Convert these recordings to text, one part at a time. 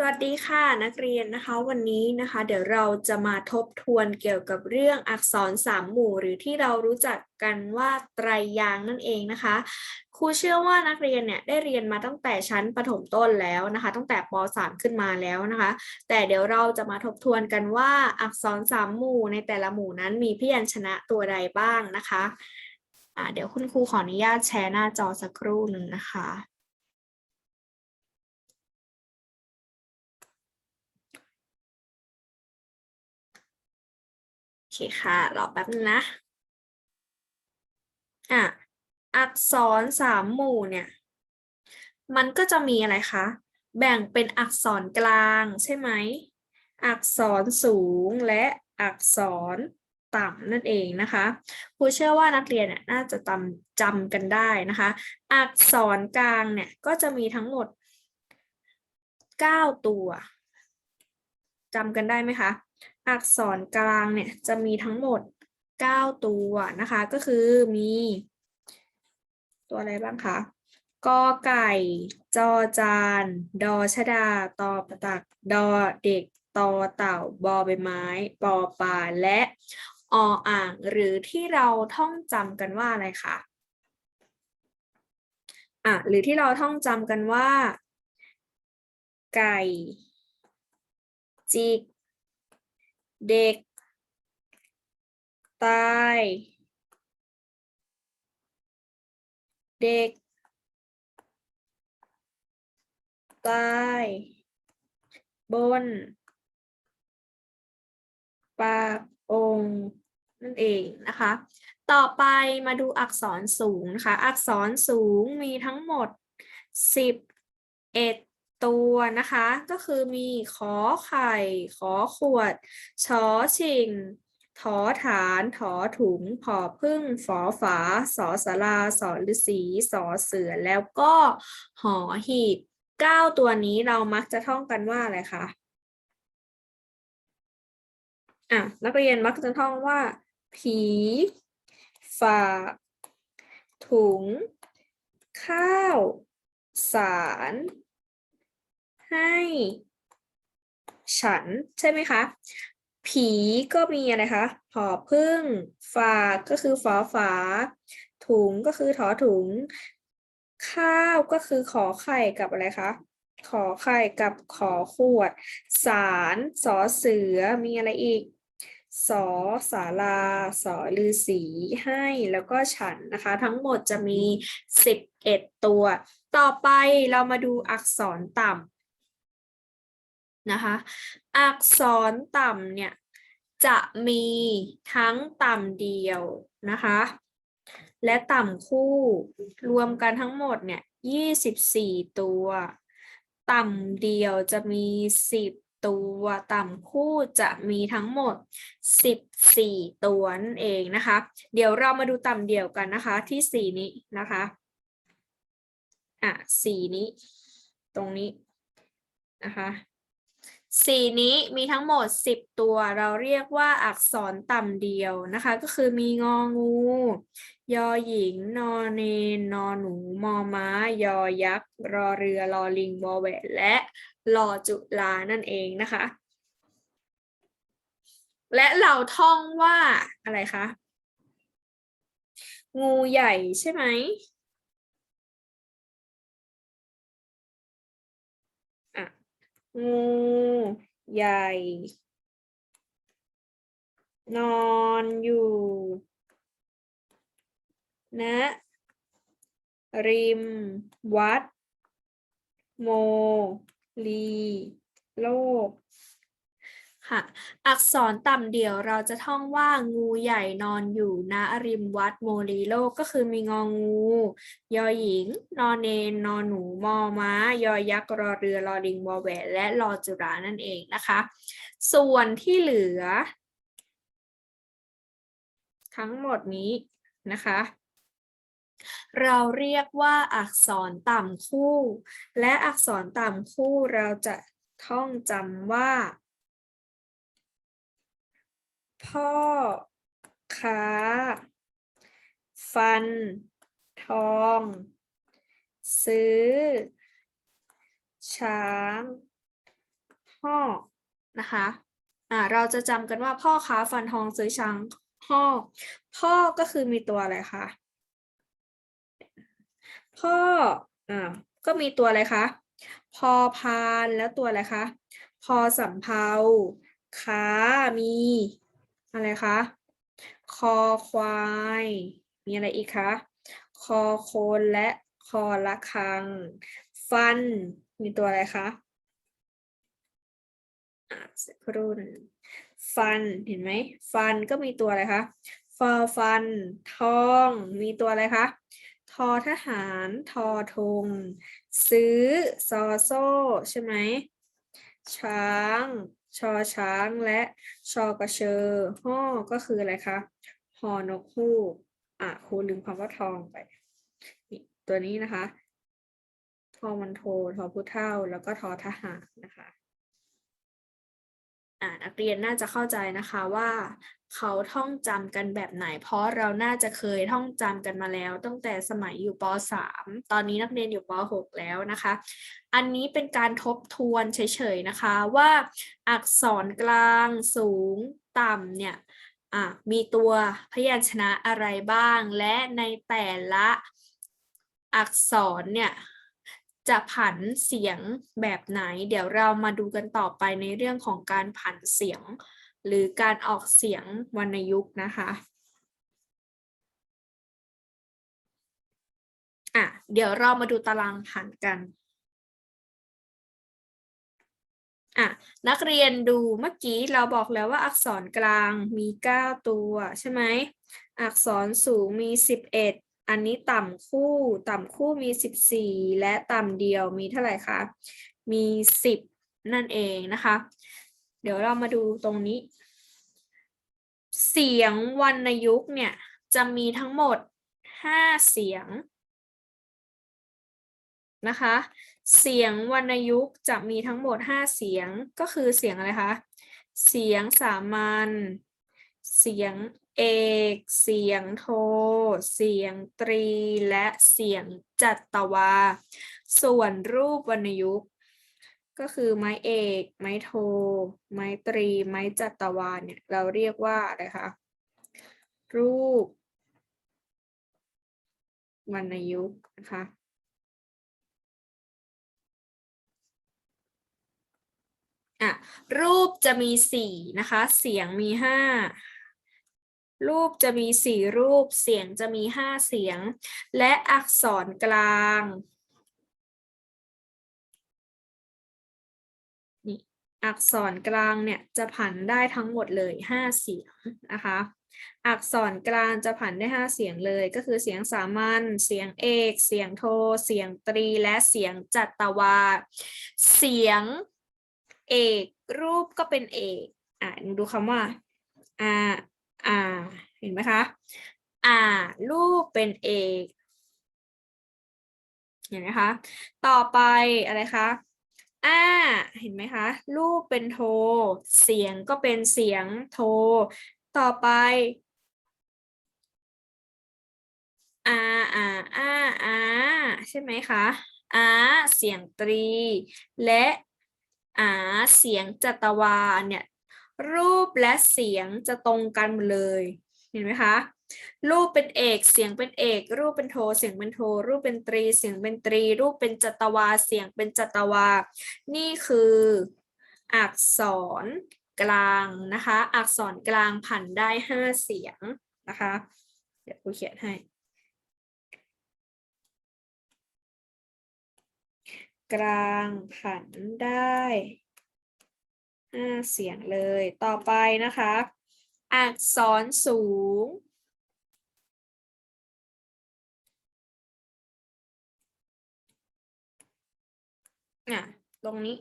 สวัสดีค่ะนักเรียนนะคะวันนี้นะคะ เดี๋ยวเราจะมาทบทวนเกี่ยวกับเรื่องอักษรสามหมู่ หรือที่เรารู้จักกันว่าไตรยางนั่นเองนะคะครูเชื่อว่านักเรียนเนี่ยได้เรียนมาตั้งแต่ชั้นประถมต้นแล้วนะคะ ตั้งแต่ป .3 ขึ้นมาแล้วนะคะ แต่เดี๋ยวเราจะมาทบทวนกันว่าอักษรสามหมู่ในแต่ละหมู่นั้นมีพยัญชนะตัวใดบ้างนะคะอ่าเดี๋ยวคุณครูขออนุญาตแชร์หน้าจอสักครู่หนึ่งนะคะ เคค่ะ รอแป๊บนึงนะ อะ อักษรสามหมู่เนี่ย มันก็จะมีอะไรคะ แบ่งเป็นอักษรกลางใช่ไหม อักษรสูงและอักษรต่ำนั่นเองนะคะครูเชื่อว่านักเรียนเนี่ยน่าจะจำจำกันได้นะคะ อักษรกลางเนี่ยก็จะมีทั้งหมด 9 ตัวจำกันได้ไหมคะ อักษรกลางเนี่ยจะมีทั้งหมด 9 ตัวนะคะ ก็คือมี ตัวอะไรบ้างคะกอไก่ จอจาน ดอชดา ตอประตัก ดอเด็ก ตอเต่า บอใบไม้ ปอปลา และออ่าง หรือที่เราท่องจำกันว่าอะไรคะอะ หรือที่เราท่องจำกันว่า ไก่ จิก เด็ก ตาย เด็ก ตาย บน ปากองนั่นเองนะคะ ต่อไปมาดูอักษรสูงนะคะ อักษรสูงมีทั้งหมด 11 ตัวนะคะ ก็คือมีขอไข่ ขอขวด ชอชิงถอฐานถอถุงผอพึ่งฝอฝาสอสาราสอฤษีสอเสือแล้วก็หอหีบเก้าตัวนี้เรามักจะท่องกันว่าอะไรคะอะนักเรียนมักจะท่องว่า ผีฝาถุง ข้าว สาร ให้ฉันใช่ไหมคะ ผีก็มีอะไรคะผอพึ่ง ฝากก็คือฝอฝา ถุงก็คือถอถุง ข้าวก็คือขอไข่กับอะไรคะ ขอไข่กับขอขวด สารสอเสือมีอะไรอีกสอสาราสอฤาษีให้แล้วก็ฉันนะคะ ทั้งหมดจะมี 11 ตัว ต่อไปเรามาดูอักษรต่ำ นะคะ อักษรต่ำเนี่ยจะมีทั้งต่ำเดียวนะคะ และต่ำคู่รวมกันทั้งหมดเนี่ย24 ตัว ต่ำเดียวจะมี 10 ตัวต่ำคู่จะมีทั้งหมด 14 ตัวนั่นเองนะคะ เดี๋ยวเรามาดูต่ำเดียวกันนะคะที่สีนี้นะคะอะสีนี้ ตรงนี้นะคะ สีนี้มีทั้งหมด 10 ตัว เราเรียกว่าอักษรต่ำเดียวนะคะ ก็คือมีงองู ยอหญิง นอเนนนอหนู มอม้า ยอยักษ์ รอเรือ รอลิง วอแหวนและรอจุลานั่นเองนะคะ และเราท่องว่าอะไรคะ งูใหญ่ใช่ไหม งูใหญ่ นอนอยู่ณริม วัด โมลี โลก ค่ะ อักษรต่ำเดี่ยวเราจะท่องว่างูใหญ่นอนอยู่ณริมวัดโมลีโลกก็คือมีงองู ยอหญิง นอนเนนนอนหนูมอม้า ยอยักษ์รอเรือรอลิงวอแหวนและรอจุฬานั่นเองนะคะ ส่วนที่เหลือ ทั้งหมดนี้นะคะเราเรียกว่าอักษรต่ำคู่ และอักษรต่ำคู่เราจะท่องจำว่า พ่อค้า ฟัน ทอง ซื้อ ช้างห่อนะคะอ่าเราจะจำกันว่าพ่อค้าฟันทองซื้อช้างห่อพ่อก็คือมีตัวอะไรคะพ่ออ่าก็มีตัวอะไรคะพอพานแล้วตัวอะไรคะพอสำเภาค้ามี อะไรคะ คอควาย มีอะไรอีกคะ คอโคนและคอละคัง ฟัน มีตัวอะไรคะอะสักครู่นึงฟัน เห็นไหม ฟันก็มีตัวอะไรคะ ฟอฟัน ทอง มีตัวอะไรคะ ทอทหาร ทอธง ซื้อ ซอโซ่ ใช่ไหม ช้าง ชอช้างและชอกระเชอห่อก็คืออะไรคะหอนกฮูกอะครูลืมคำว่าทองไปนี่ตัวนี้นะคะ ทอมันโททอผู้เท่าแล้วก็ทอทหารนะคะ นักเรียนน่าจะเข้าใจนะคะว่าเขาท่องจำกันแบบไหน เพราะเราน่าจะเคยท่องจำกันมาแล้ว ตั้งแต่สมัยอยู่ป .3 ตอนนี้นักเรียนอยู่ป .6 แล้วนะคะ อันนี้เป็นการทบทวนเฉยๆนะคะว่าอักษรกลางสูงต่ำเนี่ยมีตัวพยัญชนะอะไรบ้าง และในแต่ละอักษรเนี่ย จะผันเสียงแบบไหน เดี๋ยวเรามาดูกันต่อไปในเรื่องของการผันเสียง หรือการออกเสียงวรรณยุกต์นะคะอะเดี๋ยวเรามาดูตารางผันกันอะนักเรียนดูเมื่อกี้เราบอกแล้วว่าอักษรกลางมี 9 ตัวใช่ไหมอักษรสูงมี 11 อันนี้ต่ำคู่ต่ำคู่มี 14 และต่ำเดียวมีเท่าไหร่คะ มี 10 นั่นเองนะคะ เดี๋ยวเรามาดูตรงนี้ เสียงวรรณยุกต์เนี่ย จะมีทั้งหมด 5 เสียงนะคะ เสียงวรรณยุกต์จะมีทั้งหมด 5 เสียงก็คือเสียงอะไรคะ เสียงสามัญ เสียง เอก เสียงโท เสียงตรี และเสียงจัตวา ส่วนรูปวรรณยุกต์ ก็คือไม้เอก ไม้โท ไม้ตรี ไม้จัตวาเนี่ยเราเรียกว่าอะไรคะ รูปวรรณยุกต์นะคะอะรูปจะมีสี่นะคะ เสียงมีห้า รูปจะมีสี่รูป เสียงจะมีห้าเสียง และอักษรกลางนี่อักษรกลางเนี่ยจะผันได้ทั้งหมดเลยห้าเสียงนะคะอักษรกลางจะผันได้ห้าเสียงเลย ก็คือเสียงสามัญ เสียงเอก เสียงโท เสียงตรี และเสียงจัตวา เสียงเอก รูปก็เป็นเอก อ่าดูคำว่า อ่า อ่า เห็นไหมคะ อ่ารูปเป็นเอกเห็นไหมคะ ต่อไปอะไรคะอ่า เห็นไหมคะ รูปเป็นโท เสียงก็เป็นเสียงโท ต่อไปอาอาอาอาใช่ไหมคะอาเสียงตรี และอาเสียงจัตวาเนี่ย รูปและเสียงจะตรงกันหมดเลย เห็นไหมคะ รูปเป็นเอก เสียงเป็นเอก รูปเป็นโท เสียงเป็นโท รูปเป็นตรี เสียงเป็นตรี รูปเป็นจัตวา เสียงเป็นจัตวา นี่คืออักษรกลางนะคะ อักษรกลางผันได้ห้าเสียงนะคะ เดี๋ยวครูเขียนให้ กลางผันได้ ห้าเสียงเลย ต่อไปนะคะ อักษรสูงอะ ตรงนี้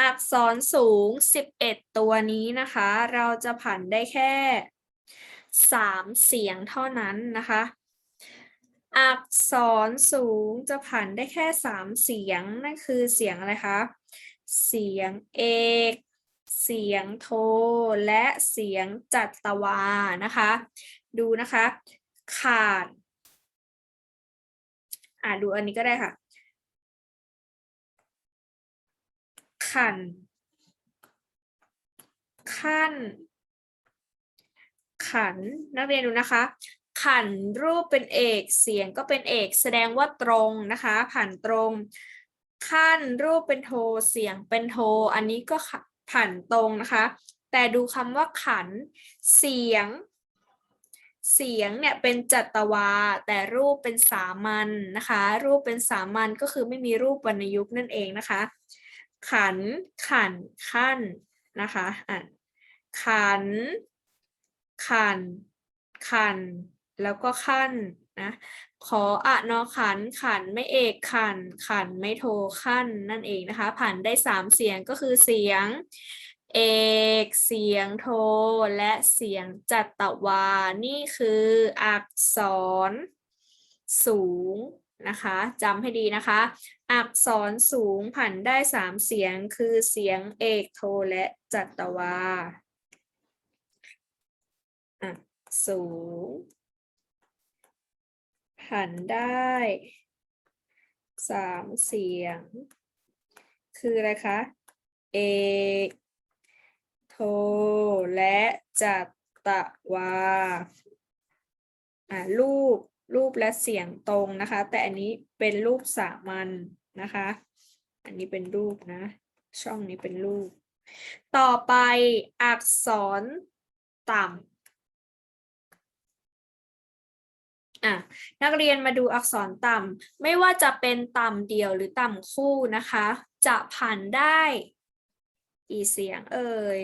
อักษรสูง11ตัวนี้นะคะ เราจะผันได้แค่3เสียงเท่านั้นนะคะอักษรสูงจะผันได้แค่สามเสียง นั่นคือเสียงอะไรคะ เสียงเอกเสียงโท และเสียงจัตวานะคะ ดูนะคะ ขาด อ่าดูอันนี้ก็ได้ค่ะ ขัน ขั้น ขัน นักเรียนดูนะคะ ขันรูปเป็นเอก เสียงก็เป็นเอก แสดงว่าตรงนะคะผันตรง ขั้นรูปเป็นโทเสียงเป็นโท อันนี้ก็ขะผันตรงนะคะ แต่ดูคำว่าขันเสียง เสียงเนี่ยเป็นจัตวา แต่รูปเป็นสามัญนะคะ รูปเป็นสามัญก็คือไม่มีรูปวรรณยุกต์นั่นเองนะคะ ขันขันขั้นนะคะอะขัน ขัน ขัน แล้วก็ขั้นนะ ขออะนอขันขันไม่เอกขันขันไม่โทขั้นนั่นเองนะคะผ่านได้สามเสียงก็คือเสียงเอกเสียงโทและเสียงจัตวา นี่คืออักษรสูงนะคะจำให้ดีนะคะ อักษรสูงผันได้สามเสียงคือเสียงเอกโทและจัตวาอะสูง ผันได้สามเสียง คืออะไรคะ เอกโท และจัตวาอ่ารูปรูปและเสียงตรงนะคะ แต่อันนี้เป็นรูปสามัญนะคะ อันนี้เป็นรูปนะ ช่องนี้เป็นรูป ต่อไปอักษรต่ำ อะนักเรียนมาดูอักษรต่ำไม่ว่าจะเป็นต่ำเดี่ยวหรือต่ำคู่นะคะ จะผ่านได้กี่เสียงเอ่ย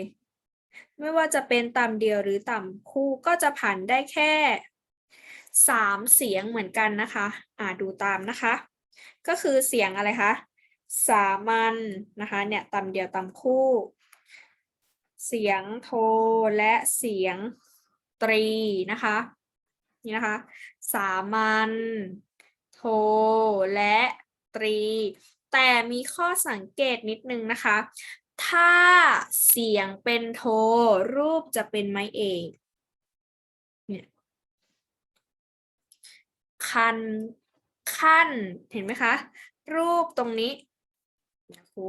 ไม่ว่าจะเป็นต่ำเดียวหรือต่ำคู่ก็จะผ่านได้แค่สามเสียงเหมือนกันนะคะ อ่าดูตามนะคะ ก็คือเสียงอะไรคะ สามัญนะคะ เนี่ยต่ำเดียวต่ำคู่ เสียงโทและเสียงตรีนะคะ นี่นะคะ สามัญโท และตรี แต่มีข้อสังเกตนิดนึงนะคะ ถ้าเสียงเป็นโท รูปจะเป็นไม้เอกเนี่ยคันขั้นเห็นไหมคะ รูปตรงนี้ครู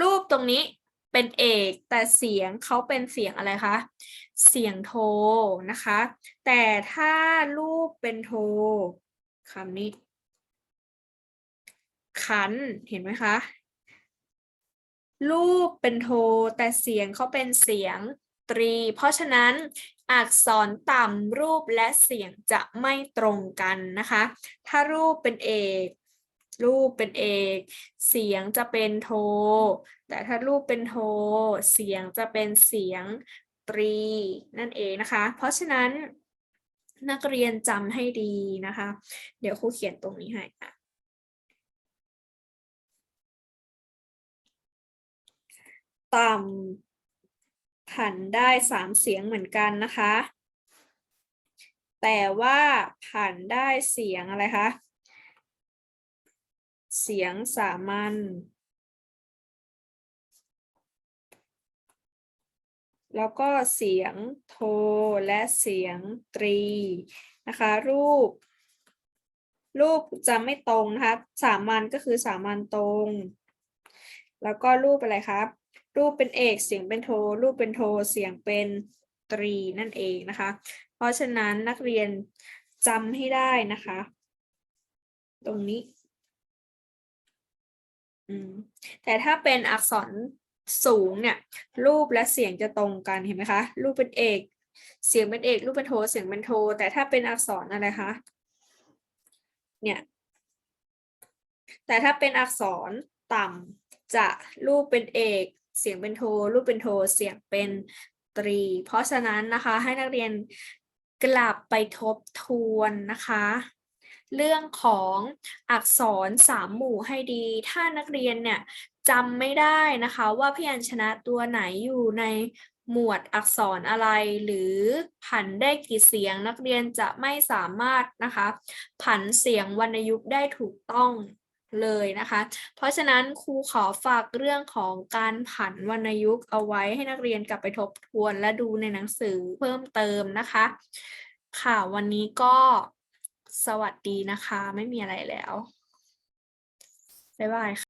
รูปตรงนี้เป็นเอกแต่เสียงเขาเป็นเสียงอะไรคะ เสียงโทนะคะ แต่ถ้ารูปเป็นโทคำนี้ ขันเห็นไหมคะ รูปเป็นโท แต่เสียงเขาเป็นเสียงตรี เพราะฉะนั้นอักษรต่ำรูปและเสียงจะไม่ตรงกันนะคะ ถ้ารูปเป็นเอก รูปเป็นเอก เสียงจะเป็นโท แต่ถ้ารูปเป็นโท เสียงจะเป็นเสียง ตรี นั่นเองนะคะ เพราะฉะนั้นนักเรียนจำให้ดีนะคะ เดี๋ยวครูเขียนตรงนี้ให้อะต่ำผันได้สามเสียงเหมือนกันนะคะ แต่ว่าผันได้เสียงอะไรคะ เสียงสามัญ แล้วก็เสียงโทและเสียงตรีนะคะ รูป รูปจะไม่ตรงนะคะสามัญก็คือสามัญตรง แล้วก็รูปอะไรครับ รูปเป็นเอกเสียงเป็นโท รูปเป็นโทเสียงเป็นตรีนั่นเองนะคะ เพราะฉะนั้นนักเรียนจำให้ได้นะคะ ตรงนี้แต่ถ้าเป็นอักษร สูงเนี่ยรูปและเสียงจะตรงกันเห็นไหมคะ รูปเป็นเอก เสียงเป็นเอกรูปเป็นโท เสียงเป็นโท แต่ถ้าเป็นอักษรอะไรคะเนี่ยแต่ถ้าเป็นอักษรต่ำจะรูปเป็นเอก เสียงเป็นโท รูปเป็นโท เสียงเป็นตรี เพราะฉะนั้นนะคะให้นักเรียนกลับไปทบทวนนะคะ เรื่องของอักษรสามหมู่ให้ดี ถ้านักเรียนเนี่ย จำไม่ได้นะคะ ว่าพยัญชนะตัวไหนอยู่ในหมวดอักษรอะไร หรือผันได้กี่เสียงนักเรียนจะไม่สามารถนะคะ ผันเสียงวรรณยุกต์ได้ถูกต้องเลยนะคะ เพราะฉะนั้นครูขอฝากเรื่องของการผันวรรณยุกต์เอาไว้ให้นักเรียนกลับไปทบทวนและดูในหนังสือเพิ่มเติมนะคะ ค่ะวันนี้ก็สวัสดีนะคะ ไม่มีอะไรแล้ว บ๊ายบายค่ะ